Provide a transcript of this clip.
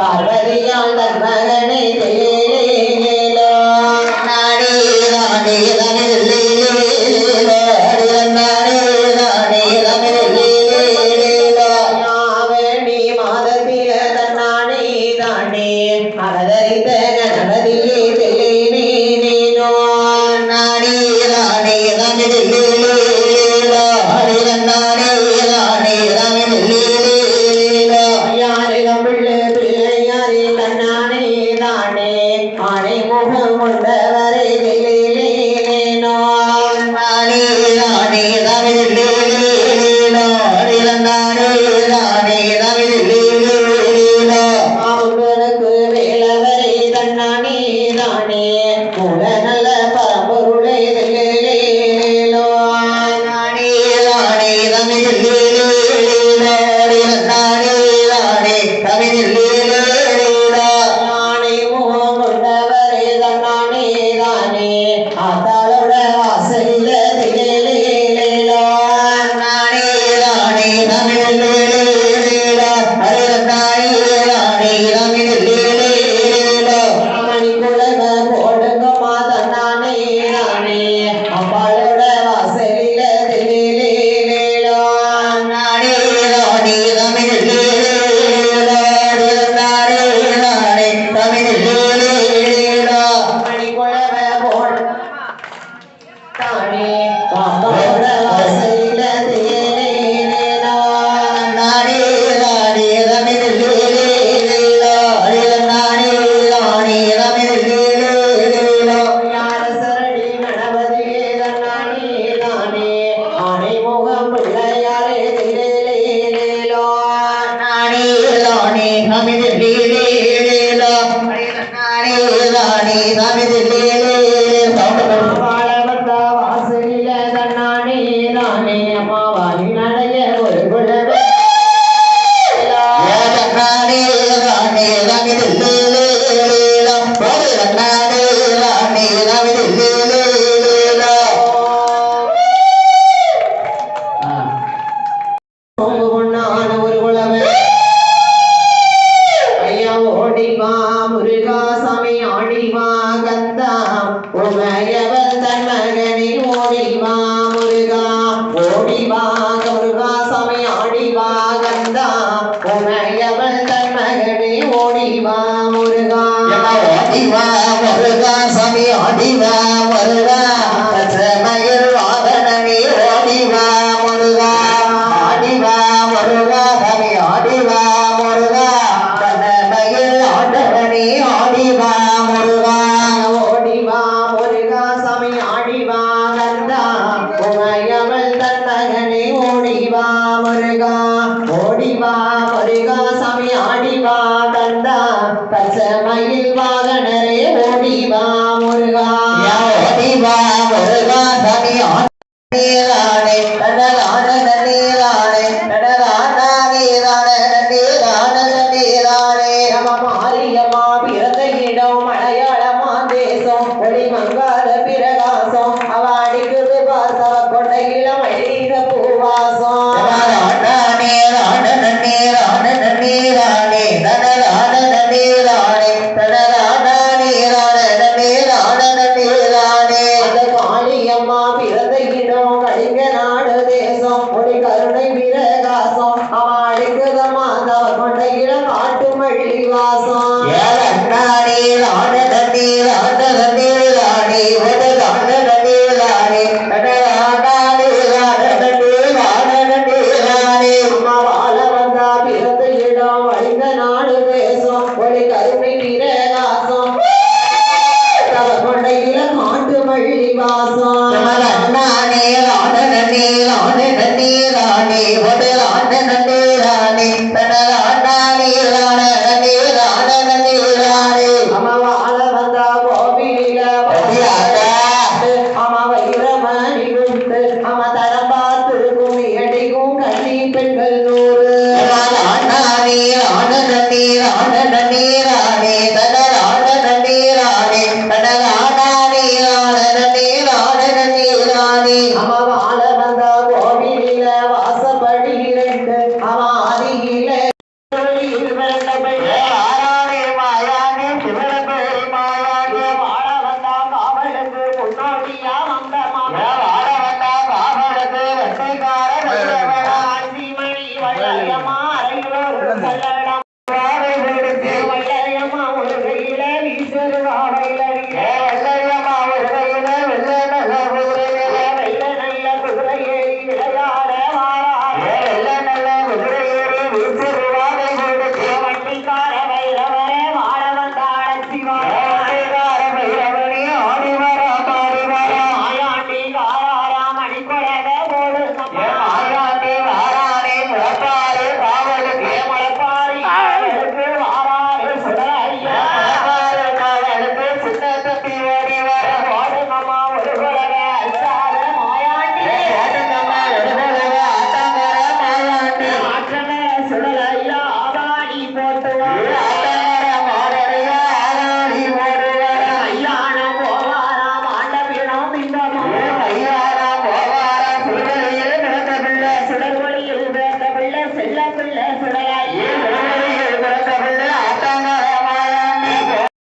பார்வதியால் தன் மகனை தேடேலோ நாடே நாடே நானே நானே மறைமுகம் கொண்டவரை. வெளியிலே रानी रानी दिल्ली ஆடிவா கருகாசமை ஆடிவா கந்தா உமையவள் தன் மகளே ஓடிவா முருகா. ஓடிவா Shivam. ராணே ராணனே ராணனே ராணே ஒரு ராணனே ராணே ராணானே ராணனே ராணனே ராணே அம்மா வந்தா கோவிலா